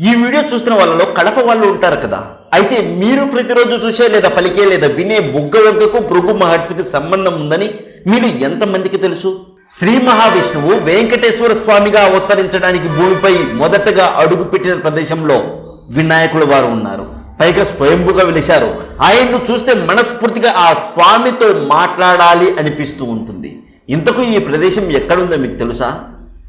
ఈ వీడియో చూస్తున్న వాళ్ళలో కడప వాళ్ళు ఉంటారు కదా. అయితే మీరు ప్రతిరోజు చూసే లేదా పలికే లేదా వినే బుగ్గ వంకకు భృగు మహర్షికి సంబంధం ఉందని మీరు ఎంతమందికి తెలుసు? శ్రీ మహావిష్ణువు వెంకటేశ్వర స్వామిగా అవతరించడానికి భూమిపై మొదటగా అడుగుపెట్టిన ప్రదేశంలో వినాయకుడు వారు ఉన్నారు. పైగా స్వయంభుగా వెలిశారు. ఆయన్ను చూస్తే మనస్ఫూర్తిగా ఆ స్వామితో మాట్లాడాలి అనిపిస్తూ ఉంటుంది. ఇంతకు ఈ ప్రదేశం ఎక్కడుందో మీకు తెలుసా?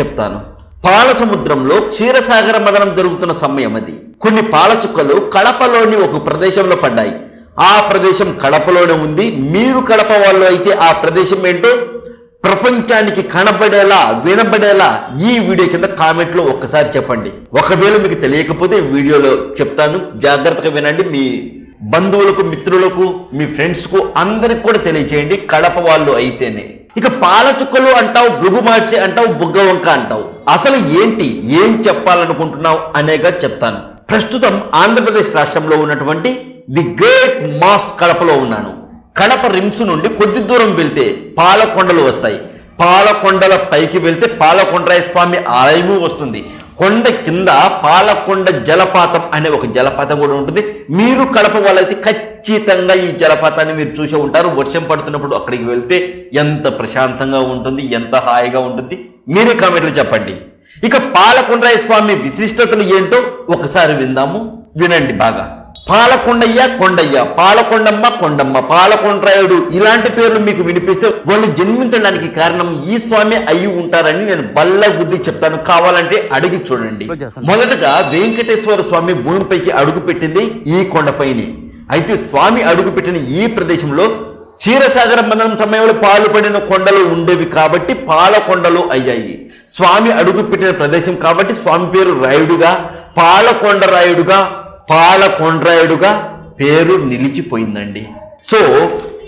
చెప్తాను. పాల సముద్రంలో క్షీరసాగర మదనం జరుగుతున్న సమయం అది. కొన్ని పాలచుక్కలు కడపలోని ఒక ప్రదేశంలో పడ్డాయి. ఆ ప్రదేశం కడపలోనే ఉంది. మీరు కడప వాళ్ళు అయితే ఆ ప్రదేశం ఏంటో ప్రపంచానికి కనబడేలా వినబడేలా ఈ వీడియో కింద కామెంట్లో ఒక్కసారి చెప్పండి. ఒకవేళ మీకు తెలియకపోతే వీడియోలో చెప్తాను. జాగ్రత్తగా వినండి. మీ బంధువులకు మిత్రులకు మీ ఫ్రెండ్స్కు అందరికి కూడా తెలియచేయండి. కడప వాళ్ళు అయితేనే. ఇక పాలచుక్కలు అంటావు భృగు మార్చి అంటావు బుగ్గ వంక అంటావు. అసలు ఏంటి? ఏం చెప్పాలనుకుంటున్నావు అనేగా చెప్తాను. ప్రస్తుతం ఆంధ్రప్రదేశ్ రాష్ట్రంలో ఉన్నటువంటి ది గ్రేట్ మాస్ కడపలో ఉన్నాను. కడప రిమ్స్ నుండి కొద్ది దూరం వెళ్తే పాలకొండలు వస్తాయి. పాలకొండల పైకి వెళ్తే పాలకొండరాయ స్వామి ఆలయము వస్తుంది. కొండ కింద పాలకొండ జలపాతం అనే ఒక జలపాతం కూడా ఉంటుంది. మీరు కడప వాళ్ళైతే ఖచ్చితంగా ఈ జలపాతాన్ని మీరు చూసే ఉంటారు. వర్షం పడుతున్నప్పుడు అక్కడికి వెళ్తే ఎంత ప్రశాంతంగా ఉంటుంది ఎంత హాయిగా ఉంటుంది. మీరే కామెంట్లు చెప్పండి. ఇక పాలకొండరాయ స్వామి విశిష్టతలు ఏంటో ఒకసారి విందాము. వినండి బాగా. పాలకొండయ్య కొండయ్య. పాలకొండమ్మ కొండమ్మ. పాలకొండ్రాయుడు ఇలాంటి పేర్లు మీకు వినిపిస్తే వాళ్ళు జన్మించడానికి కారణం ఈ స్వామి అయి ఉంటారని నేను బల్ల బుద్ధి చెప్తాను. కావాలంటే అడిగి చూడండి. మొదటగా వెంకటేశ్వర స్వామి భూమిపైకి అడుగు పెట్టింది ఈ కొండపైనే. అయితే స్వామి అడుగు పెట్టిన ఈ ప్రదేశంలో క్షీరసాగర మందనం సమయంలో పాలుపడిన కొండలు ఉండేవి కాబట్టి పాలకొండలు అయ్యాయి. స్వామి అడుగు పెట్టిన ప్రదేశం కాబట్టి స్వామి పేరు రాయుడుగా పాలకొండ రాయుడుగా పాలకొండ్రాయుడుగా పేరు నిలిచిపోయిందండి. సో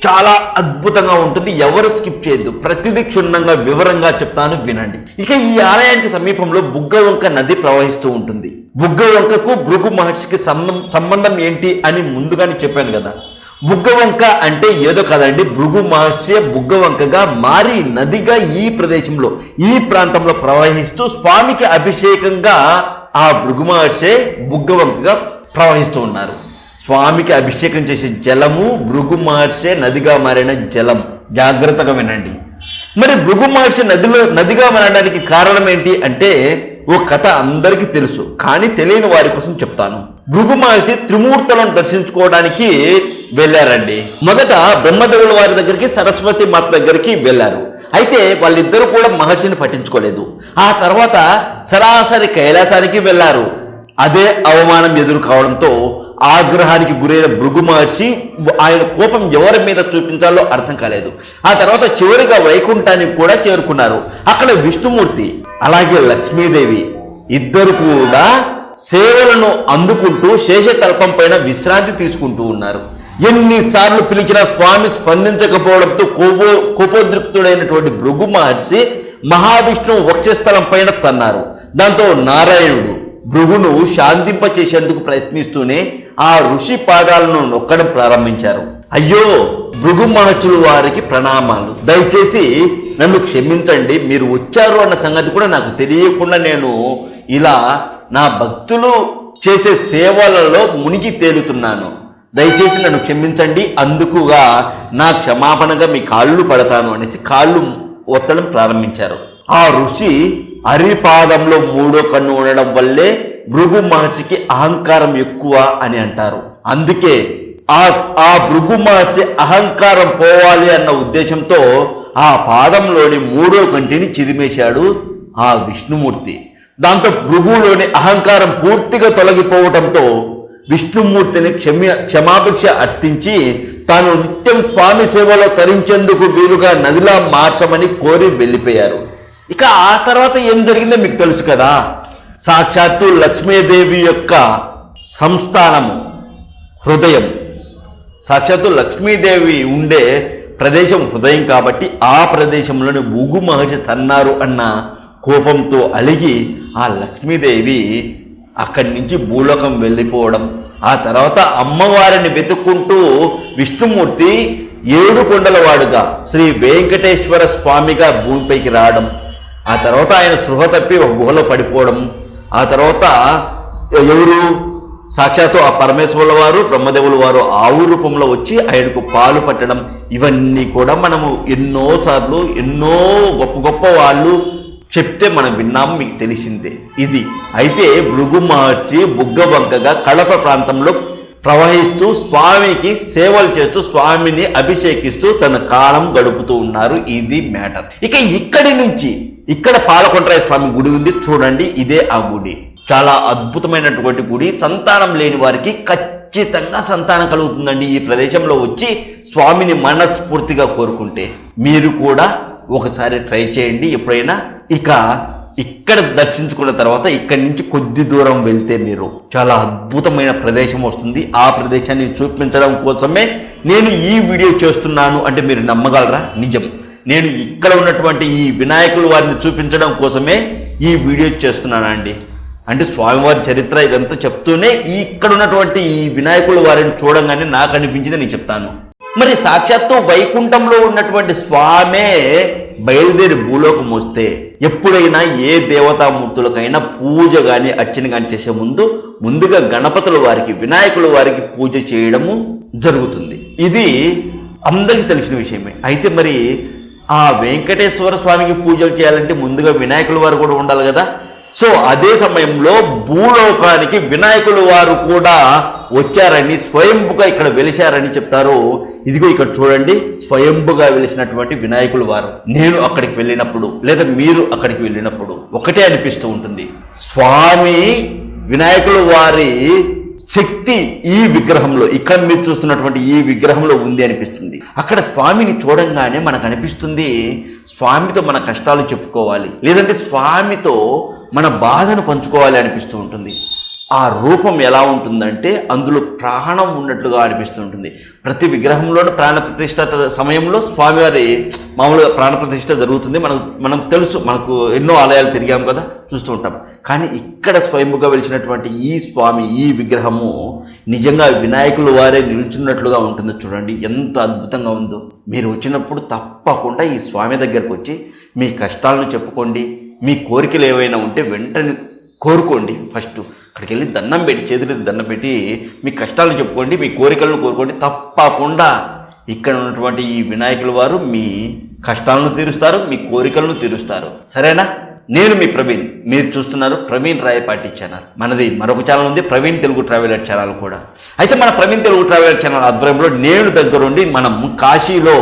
చాలా అద్భుతంగా ఉంటుంది. ఎవరు స్కిప్ చేయొద్దు. ప్రతిదీ క్షుణ్ణంగా వివరంగా చెప్తాను వినండి. ఇక ఈ ఆలయానికి సమీపంలో బుగ్గవంక నది ప్రవహిస్తూ ఉంటుంది. బుగ్గవంకకు భృగు మహర్షికి సంబంధం ఏంటి అని ముందుగానే చెప్పాను కదా. బుగ్గవంక అంటే ఏదో కదండి. భృగు మహర్షి బుగ్గవంకగా మారి నదిగా ఈ ప్రదేశంలో ఈ ప్రాంతంలో ప్రవహిస్తూ స్వామికి అభిషేకంగా ఆ భృగు మహర్షి బుగ్గవంకగా ప్రవహిస్తూ ఉన్నారు. స్వామికి అభిషేకం చేసే జలము భృగు మహర్షి నదిగా మారిన జలం. జాగ్రత్తగా వినండి. మరి భృగు మహర్షి నదిలో నదిగా మారడానికి కారణం ఏంటి అంటే ఓ కథ అందరికీ తెలుసు కానీ తెలియని వారి కోసం చెప్తాను. భృగు మహర్షి త్రిమూర్తులను దర్శించుకోవడానికి వెళ్ళారండి. మొదట బ్రహ్మదేవుల వారి దగ్గరికి సరస్వతి మాత దగ్గరికి వెళ్ళారు. అయితే వాళ్ళిద్దరూ కూడా మహర్షిని పట్టించుకోలేదు. ఆ తర్వాత సరాసరి కైలాసానికి వెళ్ళారు. అదే అవమానం ఎదురు కావడంతో ఆగ్రహానికి గురైన భృగు మహర్షి ఆయన కోపం ఎవరి మీద చూపించాలో అర్థం కాలేదు. ఆ తర్వాత చివరిగా వైకుంఠానికి కూడా చేరుకున్నారు. అక్కడ విష్ణుమూర్తి అలాగే లక్ష్మీదేవి ఇద్దరు కూడా సేవలను అందుకుంటూ శేషతల్పం పైన విశ్రాంతి తీసుకుంటూ ఉన్నారు. ఎన్నిసార్లు పిలిచినా స్వామి స్పందించకపోవడంతో కోపో కోపోద్రిక్తుడైనటువంటి భృగు మహర్షి మహావిష్ణువు వక్షస్థలం పైన తన్నారు. దాంతో నారాయణుడు భృగును శాంతింప చేసేందుకు ప్రయత్నిస్తూనే ఆ ఋషి పాదాలను నొక్కడం ప్రారంభించారు. అయ్యో భృగు మహర్షులు వారికి ప్రణామాలు. దయచేసి నన్ను క్షమించండి మీరు వచ్చారు అన్న సంగతి కూడా నాకు తెలియకుండా నేను ఇలా నా భక్తులు చేసే సేవలలో మునిగి తేలుతున్నాను. దయచేసి నన్ను క్షమించండి అందుకుగా నా క్షమాపణగా మీ కాళ్ళు పడతాను అనేసి కాళ్ళు ఒత్తడం ప్రారంభించారు. ఆ ఋషి అరిపాదంలో మూడో కన్ను ఉండడం వల్లే భృగు మహర్షికి అహంకారం ఎక్కువ అని అంటారు. అందుకే ఆ ఆ భృగు మహర్షి అహంకారం పోవాలి అన్న ఉద్దేశంతో ఆ పాదంలోని మూడో కంటిని చిదిమేశాడు ఆ విష్ణుమూర్తి. దాంతో భృగులోని అహంకారం పూర్తిగా తొలగిపోవటంతో విష్ణుమూర్తిని క్షమ్య క్షమాభిక్ష అర్థించి తాను నిత్యం స్వామి సేవలో తరించేందుకు వీలుగా నదిలా మార్చమని కోరి వెళ్ళిపోయారు. ఇక ఆ తర్వాత ఏం జరిగిందో మీకు తెలుసు కదా? సాక్షాత్తు లక్ష్మీదేవి యొక్క సంస్థానము హృదయం. సాక్షాత్తు లక్ష్మీదేవి ఉండే ప్రదేశం హృదయం కాబట్టి ఆ ప్రదేశంలోని భూగు మహర్షి తన్నారు అన్న కోపంతో అలిగి ఆ లక్ష్మీదేవి అక్కడి నుంచి భూలోకం వెళ్ళిపోవడం. ఆ తర్వాత అమ్మవారిని వెతుక్కుంటూ విష్ణుమూర్తి ఏడు కొండల వాడుగా శ్రీ వెంకటేశ్వర స్వామిగా భూమిపైకి రావడం. ఆ తర్వాత ఆయన సృహ తప్పి ఒక గుహలో పడిపోవడం. ఆ తర్వాత ఎవరు? సాక్షాత్తు ఆ పరమేశ్వరుల వారు బ్రహ్మదేవుల వారు ఆవు రూపంలో వచ్చి ఆయనకు పాలు పట్టడం. ఇవన్నీ కూడా మనము ఎన్నో సార్లు ఎన్నో గొప్ప గొప్ప వాళ్ళు చెప్తే మనం విన్నాము మీకు తెలిసిందే. ఇది అయితే భృగు మహర్షి బుగ్గ వంకగా కడప ప్రాంతంలో ప్రవహిస్తూ స్వామికి సేవలు చేస్తూ స్వామిని అభిషేకిస్తూ తన కాలం గడుపుతూ ఉన్నారు. ఇది మ్యాటర్. ఇక ఇక్కడి నుంచి ఇక్కడ పాలకొంటరాయ స్వామి గుడి ఉంది. చూడండి ఇదే ఆ గుడి. చాలా అద్భుతమైనటువంటి గుడి. సంతానం లేని వారికి ఖచ్చితంగా సంతానం కలుగుతుందండి ఈ ప్రదేశంలో వచ్చి స్వామిని మనస్ఫూర్తిగా కోరుకుంటే. మీరు కూడా ఒకసారి ట్రై చేయండి ఎప్పుడైనా. ఇక ఇక్కడ దర్శించుకున్న తర్వాత ఇక్కడి నుంచి కొద్ది దూరం వెళ్తే మీరు. చాలా అద్భుతమైన ప్రదేశం వస్తుంది. ఆ ప్రదేశాన్ని చూపించడం కోసమే నేను ఈ వీడియో చేస్తున్నాను. అంటే మీరు నమ్మగలరా? నిజం. నేను ఇక్కడ ఉన్నటువంటి ఈ వినాయకుల వారిని చూపించడం కోసమే ఈ వీడియో చేస్తున్నానండి. అంటే స్వామివారి చరిత్ర ఇదంతా చెప్తూనే ఈ ఇక్కడ ఉన్నటువంటి ఈ వినాయకుల వారిని చూడంగానే నాకు అనిపించింది నేను చెప్తాను. మరి సాక్షాత్తు వైకుంఠంలో ఉన్నటువంటి స్వామే బయలుదేరి భూలోకం వస్తే ఎప్పుడైనా ఏ దేవతామూర్తులకైనా పూజ కానీ అర్చన కానీ చేసే ముందు ముందుగా గణపతుల వారికి వినాయకుల వారికి పూజ చేయడము జరుగుతుంది. ఇది అందరికీ తెలిసిన విషయమే. అయితే మరి ఆ వెంకటేశ్వర స్వామికి పూజలు చేయాలంటే ముందుగా వినాయకుల వారు కూడా ఉండాలి కదా. సో అదే సమయంలో భూలోకానికి వినాయకుల వారు కూడా వచ్చారని స్వయంభుగా ఇక్కడ వెలిశారని చెప్తారు. ఇదిగో ఇక్కడ చూడండి స్వయంభుగా వెలిసినటువంటి వినాయకుల వారు. నేను అక్కడికి వెళ్ళినప్పుడు లేదా మీరు అక్కడికి వెళ్ళినప్పుడు ఒకటే అనిపిస్తూ ఉంటుంది. స్వామి వినాయకుల వారి శక్తి ఈ విగ్రహంలో ఇక్కడ మీరు చూస్తున్నటువంటి ఈ విగ్రహంలో ఉంది అనిపిస్తుంది. అక్కడ స్వామిని చూడంగానే మనకు అనిపిస్తుంది స్వామితో మన కష్టాలు చెప్పుకోవాలి. లేదంటే స్వామితో మన బాధను పంచుకోవాలి అనిపిస్తూ ఉంటుంది. ఆ రూపం ఎలా ఉంటుందంటే అందులో ప్రాణం ఉన్నట్లుగా అనిపిస్తూ ఉంటుంది. ప్రతి విగ్రహంలోనూ ప్రాణప్రతిష్ట సమయంలో స్వామివారి మామూలుగా ప్రాణప్రతిష్ట జరుగుతుంది. మనం మనం తెలుసు మనకు ఎన్నో ఆలయాలు తిరిగాం కదా చూస్తూ ఉంటాం. కానీ ఇక్కడ స్వయంగా వెలిసినటువంటి ఈ స్వామి ఈ విగ్రహము నిజంగా వినాయకులు వారే నిలుచున్నట్లుగా ఉంటుంది. చూడండి ఎంత అద్భుతంగా ఉందో. మీరు వచ్చినప్పుడు తప్పకుండా ఈ స్వామి దగ్గరకు వచ్చి మీ కష్టాలను చెప్పుకోండి. మీ కోరికలు ఏవైనా ఉంటే వెంటనే కోరుకోండి. ఫస్ట్ అక్కడికి వెళ్ళి దండం పెట్టి చేతులెత్తి దండం పెట్టి మీ కష్టాలు చెప్పుకోండి మీ కోరికలను కోరుకోండి. తప్పకుండా ఇక్కడ ఉన్నటువంటి ఈ వినాయకుల వారు మీ కష్టాలను తీరుస్తారు మీ కోరికలను తీరుస్తారు. సరేనా? నేను మీ ప్రవీణ్. మీరు చూస్తున్నారు ప్రవీణ్ రాయపాటి ఛానల్ మనది మరొక ఛానల్ ఉంది ప్రవీణ్ తెలుగు ట్రావెలర్ ఛానల్ కూడా. అయితే మన ప్రవీణ్ తెలుగు ట్రావెలర్ ఛానల్ ఆధ్వర్యంలో నేను దగ్గరుండి మనం కాశీలో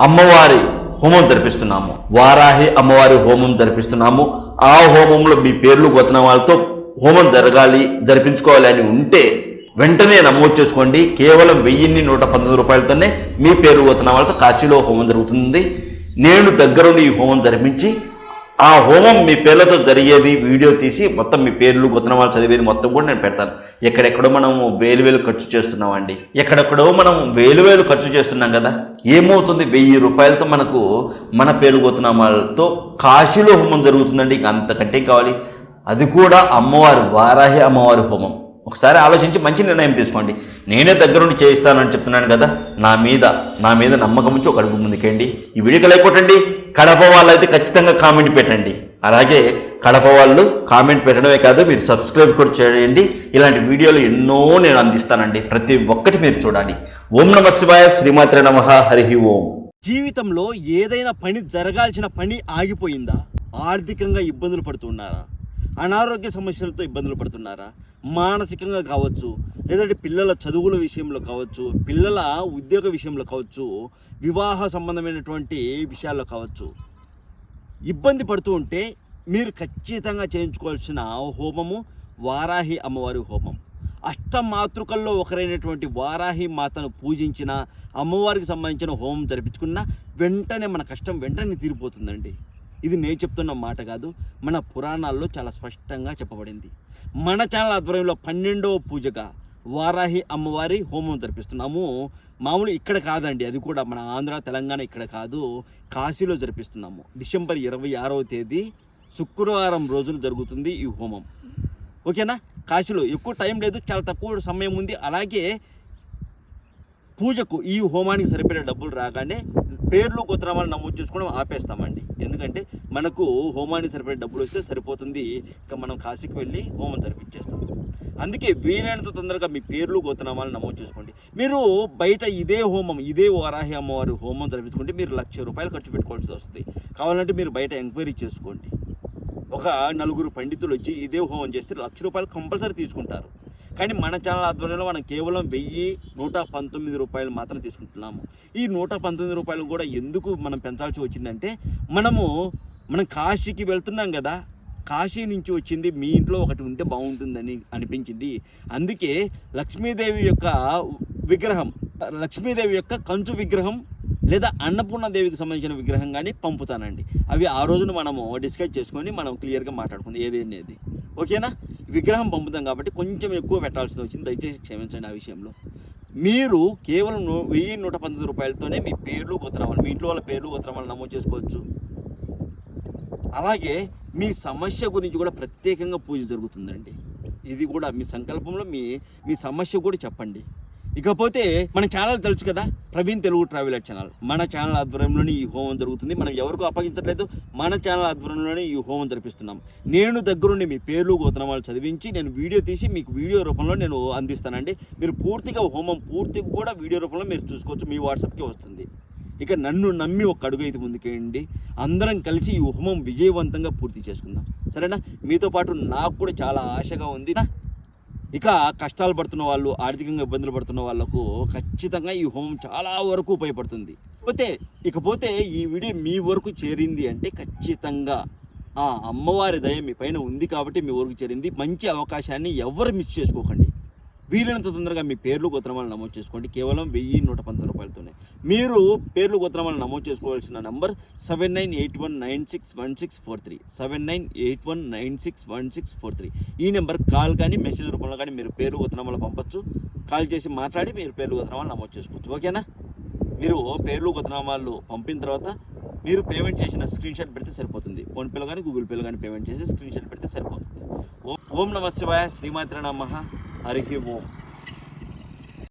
అమ్మవారి హోమం జరిపిస్తున్నాము. వారాహి అమ్మవారి హోమం జరిపిస్తున్నాము. ఆ హోమంలో మీ పేర్లు గోతనామాలతో హోమం జరగాలి జరిపించుకోవాలి అని ఉంటే వెంటనే నమోదు చేసుకోండి. కేవలం వెయ్యిన్ని నూట పంతొమ్మిది రూపాయలతోనే మీ పేరు గోతనామాలతో కాశీలో హోమం జరుగుతుంది. నేను దగ్గరుండి ఈ హోమం జరిపించి ఆ హోమం మీ పేర్లతో జరిగేది వీడియో తీసి మొత్తం మీ పేర్లు గొత్తనమాలు చదివేది మొత్తం కూడా నేను పెడతాను. ఎక్కడెక్కడో మనం వేలు వేలు ఖర్చు చేస్తున్నామండి. ఎక్కడెక్కడో మనం వేలు వేలు ఖర్చు చేస్తున్నాం కదా. ఏమవుతుంది? వెయ్యి రూపాయలతో మనకు మన పేరు గొత్తనామాలతో కాశీలో హోమం జరుగుతుందండి. ఇంక అంతకంటే కావాలి? అది కూడా అమ్మవారి వారాహి అమ్మవారి హోమం. ఒకసారి ఆలోచించి మంచి నిర్ణయం తీసుకోండి. నేనే దగ్గరుండి చేయిస్తానని చెప్తున్నాను కదా నా మీద నా మీద నమ్మకం ఉంచి ఒక అడుగు ముందుకేండి ఈ వీడియోకి లైక్ కొట్టండి. కడప వాళ్ళు అయితే ఖచ్చితంగా కామెంట్ పెట్టండి. అలాగే కడప వాళ్ళు కామెంట్ పెట్టడమే కాదు మీరు సబ్స్క్రైబ్ కూడా చేయండి. ఇలాంటి వీడియోలు ఎన్నో నేను అందిస్తానండి. ప్రతి ఒక్కటి మీరు చూడాలి. ఓం నమ శివాయ శ్రీమాత్ర నమ హరి ఓం. జీవితంలో ఏదైనా పని జరగాల్సిన పని ఆగిపోయిందా? ఆర్థికంగా ఇబ్బందులు పడుతున్నారా? అనారోగ్య సమస్యలతో ఇబ్బందులు పడుతున్నారా? మానసికంగా కావచ్చు లేదంటే పిల్లల చదువుల విషయంలో కావచ్చు పిల్లల ఉద్యోగ విషయంలో కావచ్చు వివాహ సంబంధమైనటువంటి విషయాల్లో కావచ్చు. ఇబ్బంది పడుతూ ఉంటే మీరు ఖచ్చితంగా చేయించుకోవాల్సిన హోమము వారాహి అమ్మవారి హోమం. అష్టమాతృకల్లో ఒకరైనటువంటి వారాహి మాతను పూజించిన అమ్మవారికి సంబంధించిన హోమం జరిపించుకున్న వెంటనే మన కష్టం వెంటనే తీరిపోతుందండి. ఇది నేను చెప్తున్న మాట కాదు మన పురాణాల్లో చాలా స్పష్టంగా చెప్పబడింది. మన ఛానల్ ఆధ్వర్యంలో పన్నెండవ పూజగా వారాహి అమ్మవారి హోమం జరిపిస్తున్నాము. మామూలు ఇక్కడ కాదండి అది కూడా మన ఆంధ్ర తెలంగాణ ఇక్కడ కాదు కాశీలో జరిపిస్తున్నాము. డిసెంబర్ ఇరవై ఆరవ తేదీ శుక్రవారం రోజున జరుగుతుంది ఈ హోమం. ఓకేనా? కాశీలో ఎక్కువ టైం లేదు చాలా తక్కువ సమయం ఉంది. అలాగే పూజకు ఈ హోమానికి సరిపడే డబ్బులు రాగానే పేర్లు గోత్రమాలు నమోదు చేసుకోవడం ఆపేస్తామండి. ఎందుకంటే మనకు హోమానికి సరిపడే డబ్బులు వస్తే సరిపోతుంది. ఇక మనం కాశీకి వెళ్ళి హోమం జరిపించేస్తాం. అందుకే వీలైనంత తొందరగా మీ పేర్లు గోతనామాలు నమోదు చేసుకోండి. మీరు బయట ఇదే హోమం ఇదే వారాహి అమ్మవారి హోమం జరిపించుకుంటే మీరు లక్ష రూపాయలు ఖర్చు పెట్టుకోవాల్సి వస్తుంది. కావాలంటే మీరు బయట ఎంక్వైరీ చేసుకోండి. ఒక నలుగురు పండితులు వచ్చి ఇదే హోమం చేస్తే లక్ష రూపాయలు కంపల్సరీ తీసుకుంటారు. కానీ మన ఛానల్ ఆధ్వర్యంలో మనం కేవలం వెయ్యి నూట పంతొమ్మిది రూపాయలు మాత్రం తీసుకుంటున్నాము. ఈ నూట పంతొమ్మిది రూపాయలు కూడా ఎందుకు మనం పెంచాల్సి వచ్చిందంటే మనము మనం కాశీకి వెళ్తున్నాం కదా కాశీ నుంచి వచ్చింది మీ ఇంట్లో ఒకటి ఉంటే బాగుంటుందని అనిపించింది. అందుకే లక్ష్మీదేవి యొక్క విగ్రహం లక్ష్మీదేవి యొక్క కంచు విగ్రహం లేదా అన్నపూర్ణదేవికి సంబంధించిన విగ్రహం కానీ పంపుతానండి. అవి ఆ రోజున మనము డిస్కస్ చేసుకొని మనం క్లియర్గా మాట్లాడుకుందాం ఏది అనేది. ఓకేనా? విగ్రహం పంపుతాం కాబట్టి కొంచెం ఎక్కువ పెట్టాల్సి వచ్చింది. దయచేసి క్షమించండి ఆ విషయంలో. మీరు కేవలం వెయ్యి నూట పంతొమ్మిది రూపాయలతోనే మీ పేర్లు గోత్రమాలు మీ ఇంట్లో వాళ్ళ పేర్లు గోత్రమాలు నమోదు చేసుకోవచ్చు. అలాగే మీ సమస్య గురించి కూడా ప్రత్యేకంగా పూజ జరుగుతుందండి. ఇది కూడా మీ సంకల్పంలో మీ మీ సమస్య కూడా చెప్పండి. ఇకపోతే మన ఛానల్ తెలుసు కదా? ప్రవీణ్ తెలుగు ట్రావెల్ ఛానల్ మన ఛానల్ ఆధ్వర్యంలోనే ఈ హోమం జరుగుతుంది. మనం ఎవరికూ అప్పగించట్లేదు. మన ఛానల్ ఆధ్వర్యంలోనే ఈ హోమం జరిపిస్తున్నాం. నేను దగ్గరుండి మీ పేర్లు గోతనామాలు చదివించి నేను వీడియో తీసి మీకు వీడియో రూపంలో నేను అందిస్తానండి. మీరు పూర్తిగా హోమం పూర్తిగా కూడా వీడియో రూపంలో మీరు చూసుకోవచ్చు. మీ వాట్సాప్కి వస్తుంది. ఇక నన్ను నమ్మి ఒక అడుగు అయితే ముందుకేయండి. అందరం కలిసి ఈ హోమం విజయవంతంగా పూర్తి చేసుకుందాం. సరేనా? మీతో పాటు నాకు కూడా చాలా ఆశగా ఉంది. ఇక కష్టాలు పడుతున్న వాళ్ళు ఆర్థికంగా ఇబ్బందులు పడుతున్న వాళ్ళకు ఖచ్చితంగా ఈ హోమం చాలా వరకు ఉపయోగపడుతుంది. పోతే ఇకపోతే ఈ వీడియో మీ వరకు చేరింది అంటే ఖచ్చితంగా ఆ అమ్మవారి దయ మీ పైన ఉంది కాబట్టి మీ వరకు చేరింది. మంచి అవకాశాన్ని ఎవరు మిస్ చేసుకోకండి. వీలైనంత తొందరగా మీ పేర్లు గోత్రమాలు నమోదు చేసుకోండి. కేవలం వెయ్యి నూట పంతొమ్మిది రూపాయలతోనే. మీరు పేర్లు గోత్రమాలు నమోదు చేసుకోవాల్సిన number seven nine eight one nine six one six four three. Seven nine eight one nine six one six four three. ఈ నెంబర్ కాల్ కానీ మెసేజ్ రూపంలో కానీ మీరు పేరు గోత్రమాలు పంపొచ్చు. కాల్ చేసి మాట్లాడి మీరు పేర్లు గోత్రమాలు నమోదు చేసుకోవచ్చు. ఓకేనా? మీరు పేర్లు గోత్రనామాలు పంపిన తర్వాత మీరు పేమెంట్ చేసిన స్క్రీన్ షాట్ పెడితే సరిపోతుంది. ఫోన్పేలో కానీ గూగుల్ పేలో కానీ పేమెంట్ చేసి స్క్రీన్ షాట్ పెడితే సరిపోతుంది. ఓం ఓం నమ శివాయ. శ్రీమాత్ర నమ. हरि वो